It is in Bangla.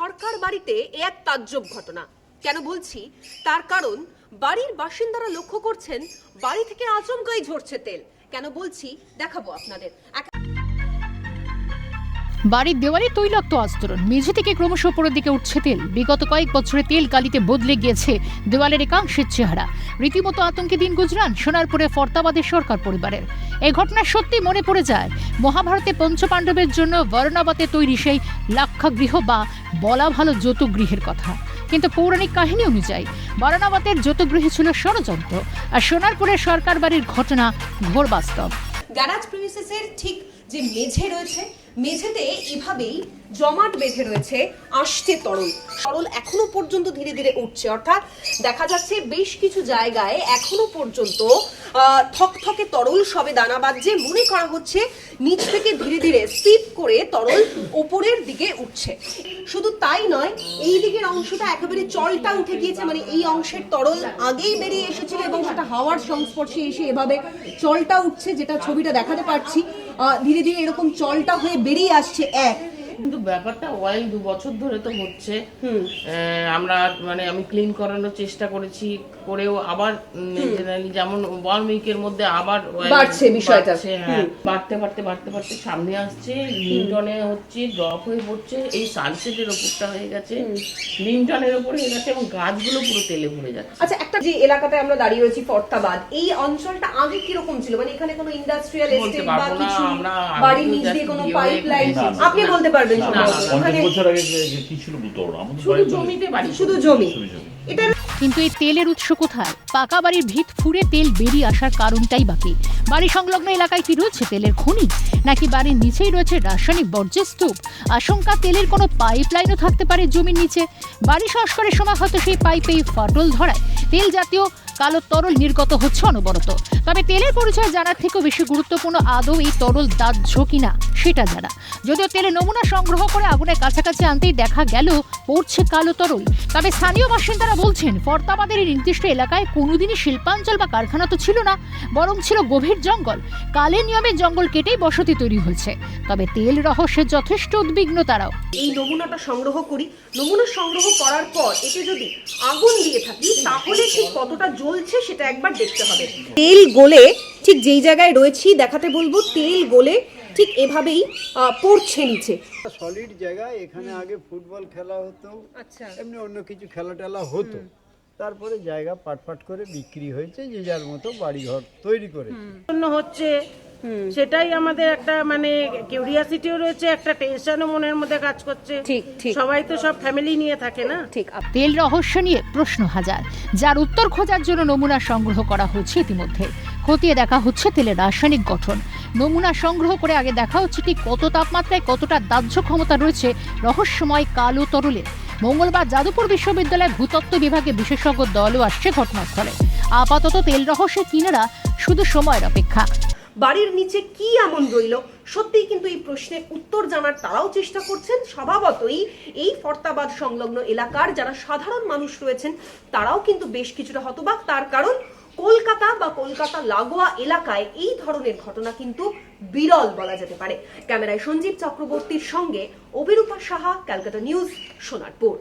সরকার বাড়িতে এক তাজ্জব ঘটনা। কেন বলছি? তার কারণ, বাড়ির বাসিন্দারা লক্ষ্য করছেন, বাড়ি থেকে আচমকাই ঝরছে তেল। কেন বলছি? দেখাবো আপনাদের। এক- বাড়ির দেওয়ালে তৈলাক্ত আস্তরণ। মেঝে থেকে ক্রমশ উপরের দিকে উঠছে তেল। বিগত কয়েক বছরে তেল কালিতে বদলে গিয়েছে দেওয়ালের একাংশের চেহারা। রীতিমতো আতঙ্কে দিন গুজরান সোনারপুরে ফর্তাবাদের সরকার পরিবারের। এই ঘটনা সত্যি মনে পড়ে যায়। মহাভারতে পঞ্চপাণ্ডবের জন্য বর্ণাবতে তৈরি সেই লাক্ষাগৃহ বা বলা ভালো যৌতুগৃহের কথা। কিন্তু পৌরাণিক কাহিনী অনুযায়ী, বর্ণাবতের যৌতুগৃহে ছিল ষড়যন্ত্র। আর সোনারপুরের সরকার বাড়ির ঘটনা ঘোর বাস্তব। গ্যারাজ প্রিমিসেসের ঠিক যে মেঝে রয়েছে, মেঝেতে এভাবেই জমাট বেঁধে রয়েছে, আসছে তরল। তরল এখনও পর্যন্ত ধীরে ধীরে উঠছে। অর্থাৎ দেখা যাচ্ছে বেশ কিছু জায়গায় এখনও পর্যন্ত থকথকে তরল সবে দানা বাজছে মনে করা হচ্ছে নিচ থেকে ধীরে ধীরে সিপ করে তরল ওপরের দিকে উঠছে। শুধু তাই নয়, এই দিকের অংশটা একেবারে চলটা উঠে গিয়েছে। মানে এই অংশের তরল আগেই বেরিয়ে এসেছিল এবং সেটা হাওয়ার সংস্পর্শে এসে এভাবে চলটা উঠছে, যেটা ছবিটা দেখাতে পারছি। ধীরে ধীরে এরকম চলটা হয়ে বেরিয়ে আসছে এক। কিন্তু ব্যাপারটা ওয়াইল দু বছর ধরে তো হচ্ছে। আমরা মানে আমি ক্লিন করানোর চেষ্টা করেছি করেও আবার যেমন ওয়ান উইকের মধ্যে আবার বাড়ছে বিষয়টা। হ্যাঁ বাড়তে বাড়তে বাড়তে বাড়তে সামনে আসছে লিন্টনে হচ্ছে ড্রপ হয়ে পড়ছে এই সানসেটের ওপরটা হয়ে গেছে লিন্টনের ওপর হয়ে গেছে এবং গাছগুলো পুরো তেলে ভরে যাচ্ছে। আচ্ছা একটা যে এলাকাতে আমরা দাঁড়িয়ে রয়েছি ফর্তাবাদ এই অঞ্চলটা আগে কীরকম ছিল? মানে এখানে কোনো ইন্ডাস্ট্রিয়াল এস্টেট বা কিছু বাড়ির আগে নিচ দিয়ে কোনো গিয়ে পাইপ লাইন না, না, আপনি বলতে পারবেন না, সম্ভবত না, ওখানে পঞ্চাশ বছর আগে যে- যে কি ছিল বলতে আমাদের শুধু জমিতে বাড়ি। শুধু জমি। এটা কিন্তু এই তেলের উৎস কোথায়? পাকা বাড়ির ভিত ফুড়ে তেল বেরিয়ে আসার কারণটাই বাকি। বাড়ি সংলগ্ন এলাকায় কি রয়েছে তেলের খনি? নাকি বাড়ির নিচেই রয়েছে রাসায়নিক বর্জ্যের স্তূপ? আশঙ্কা, তেলের কোনো পাইপ লাইনও থাকতে পারে জমির নিচে। বাড়ি সংস্কারের সময় হয়তো সেই পাইপেই ফাটল ধরায়। তেল জাতীয় কালো তরল নির্গত হচ্ছে অনবরত। তবে তেলের পরিচয় জানার থেকেও বেশি গুরুত্বপূর্ণ, আদৌ এই তরল দাহ্য কিনা সেটা জানা। যদিও তেলের নমুনা সংগ্রহ করে আগুনের কাছাকাছি আনতেই দেখা গেল, পড়ছে কালো তরল। তবে স্থানীয় বাসিন্দারা বলছেন, ফর্তাবাদের এই নির্দিষ্ট এলাকায় কোনোদিনই শিল্পাঞ্চল বা কারখানা তো ছিল না, বরং ছিল গভীর জঙ্গল। কালের নিয়মে জঙ্গল কেটেই বসতি তৈরি হয়েছে। তবে তেল রহস্যে যথেষ্ট উদ্বিগ্ন তারাও এই নমুনাটা সংগ্রহ করি। নমুনা সংগ্রহ করার পর এতে যদি আগুন দিয়ে থাকি তাহলে ঠিক কতটা জ্বলছে সেটা একবার দেখতে হবে। তেল গলে ঠিক যেই জায়গায় রয়েছি দেখাতে বলব তেল গলে ঠিক এভাবেই আহ, পড়ছে নিচে। সলিড জায়গায় এখানে আগে ফুটবল খেলা হতো আচ্ছা। এমনি অন্য কিছু খেলা টেলা হতো তারপরে জায়গা পাট পাট করে বিক্রি হয়েছে যে যার মতো বাড়িঘর তৈরি করে জন্য হচ্ছে সেটাই আমাদের একটা মানে কিউরিয়াসিটিও রয়েছে একটা টেনশনও মনের মধ্যে কাজ করছে। ঠিক, ঠিক। সবাই তো সব ফ্যামিলি নিয়ে থাকে না? ঠিক তেল রহস্য নিয়ে প্রশ্ন হাজার। যার উত্তর খোঁজার জন্য নমুনা সংগ্রহ করা হচ্ছে ইতিমধ্যে। খতিয়ে দেখা হচ্ছে তেলের রাসায়নিক গঠন। নমুনা সংগ্রহ করে আগে দেখা হচ্ছে ঠিক কত তাপমাত্রায় কতটা দাহ্য ক্ষমতা রয়েছে রহস্যময় কালো তরলে। মঙ্গলবার যাদবপুর বিশ্ববিদ্যালয়ের ভূতত্ত্ব বিভাগে বিশেষজ্ঞ দলও আসছে ঘটনাস্থলে। আপাতত তেল রহস্যের কিনারা শুধু সময়ের অপেক্ষা। বাড়ির নিচে কি এমন রইল? সত্যিই কিন্তু এই প্রশ্নের উত্তর জানার তারাও চেষ্টা করছেন। স্বভাবতই এই ফর্তাবাদ সংলগ্ন এলাকার যারা সাধারণ মানুষ রয়েছেন, তারাও কিন্তু বেশ কিছুটা হতবাক। তার কারণ, কলকাতা বা কলকাতা লাগোয়া এলাকায় এই ধরনের ঘটনা কিন্তু বিরল বলা যেতে পারে। ক্যামেরায় সঞ্জীব চক্রবর্তীর সঙ্গে অভিরূপা সাহা, ক্যালকাটা নিউজ, সোনারপুর।